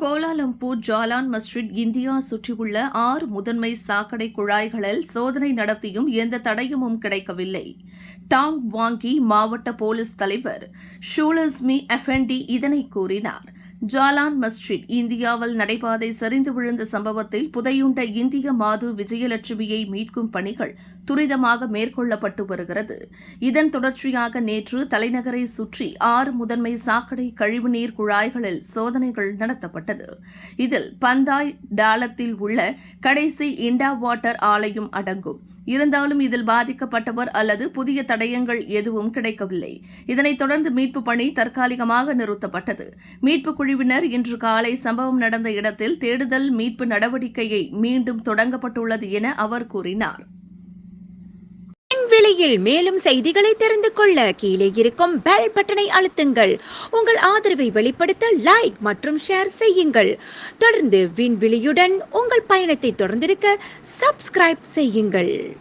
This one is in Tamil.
கோலாலம்பூர் ஜாலான் மஸ்ஜித் இந்தியா சுற்றியுள்ள ஆறு முதன்மை சாக்கடை குழாய்களில் சோதனை நடத்தியும் எந்த தடயமும் கிடைக்கவில்லை. டாங் வாங்கி மாவட்ட போலீஸ் தலைவர் ஷூலஸ்மி எஃபெண்டி இதனை கூறினார். ஜாலான் மஸ்ஜித் இந்தியாவில் நடைபாதை சரிந்து விழுந்த சம்பவத்தில் புதையுண்ட இந்திய மாது விஜயலட்சுமியை மீட்கும் பணிகள் துரிதமாக மேற்கொள்ளப்பட்டு வருகிறது. இதன் தொடர்ச்சியாக நேற்று தலைநகரை சுற்றி ஆறு முதன்மை சாக்கடை கழிவுநீர் குழாய்களில் சோதனைகள் நடத்தப்பட்டது. இதில் பந்தாய் டாலத்தில் உள்ள கடைசி இண்டா வாட்டர் ஆலையும் அடங்கும். இருந்தாலும் இதில் பாதிக்கப்பட்டவர் அல்லது புதிய தடயங்கள் எதுவும் கிடைக்கவில்லை. இதனைத் தொடர்ந்து மீட்பு பணி தற்காலிகமாக நிறுத்தப்பட்டது. மீட்பு குழுவினர் இன்று காலை சம்பவம் நடந்த இடத்தில் தேடுதல் மீட்பு நடவடிக்கையை மீண்டும் தொடங்கப்பட்டுள்ளது என அவர் கூறினார். விலையில் மேலும் செய்திகளை தெரிந்து கொள்ள கீழே இருக்கும் பெல் பட்டனை அழுத்துங்கள். உங்கள் ஆதரவை வெளிப்படுத்த லைக் மற்றும் ஷேர் செய்யுங்கள். தொடர்ந்து விண்வெளியுடன் உங்கள் பயணத்தை தொடர்ந்திருக்க சப்ஸ்கிரைப் செய்யுங்கள்.